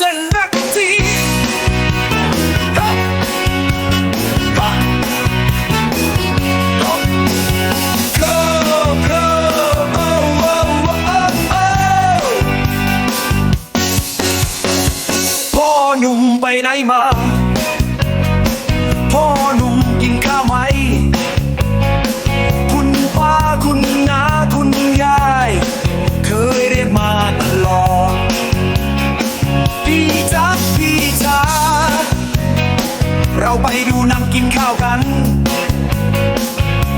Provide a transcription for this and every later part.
ฉันรักที่พ่ไปไหนมา เราไปดูหนังกินข้าวกัน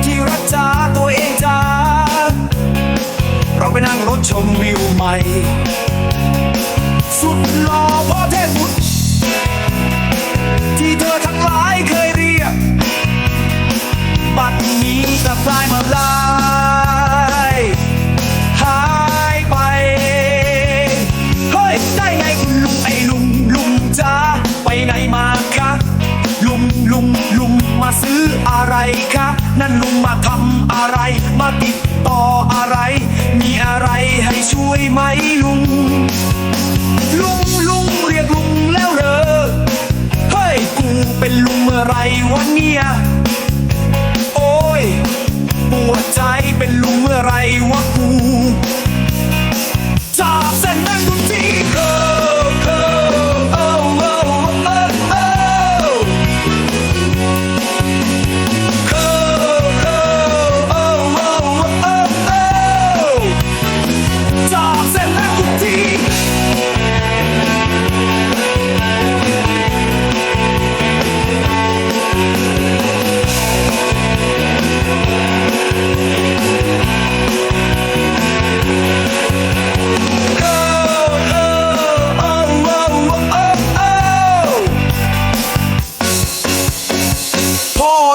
ที่รักจ้าตัวเองจ้าเราไปนั่งรถชมวิวใหม่ สุดหล่อพ่อเทพบุตรที่เธอทั้งหลายเคยเรียก บัดนี้กลับกลายมาลายหายไป เฮ้ย ได้ไงคุณลุงไอ้ลุงลุงจ้าไปไหนมา คะ นั่นลุงมาทำอะไร มาติดต่ออะไร มีอะไรให้ช่วยไหมลุง ลุงลุงเรียกลุงแล้วเหรอ เฮ้ย กูเป็นลุงเมื่อไรวะเนี่ย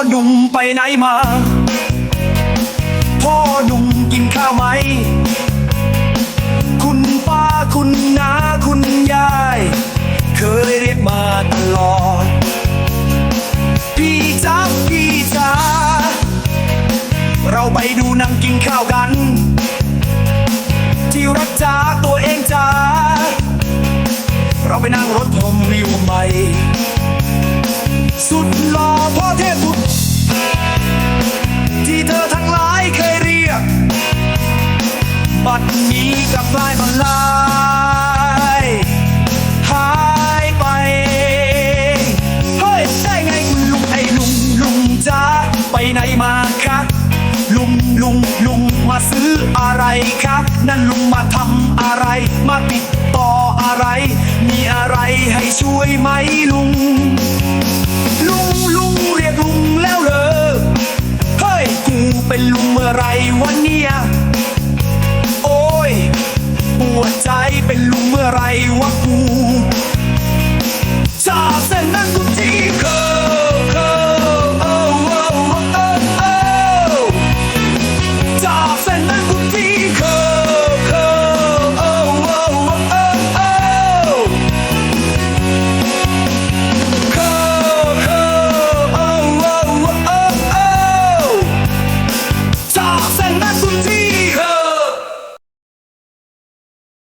หนุ่มไปไหนมา พ่อหนุ่มกินข้าวไหม คุณป้าคุณน้าคุณยาย เคยเรียกมาตลอด พี่จ๊ะพี่จ๋าเราไปดูหนังกินข้าวกัน ที่รักจ้าตัวเองจ้าเราไปนั่งรถชมวิวใหม่ ลับกลายมาลายหายไป เฮ้ย ได้ไงคุณลุงไอ้ลุงลุงจ้าไปไหนมาครับลุงลุงลุงมาซื้ออะไรครับ นั่นลุงมาทำอะไร มาติดต่ออะไร มีอะไรให้ช่วยไหมลุง ลุงลุงเรียกลุงแล้วเหรอ เฮ้ย กูเป็นลุงเมื่อไรวันเนี้ย ปวดใจเป็นลุงเมื่อไรวะกู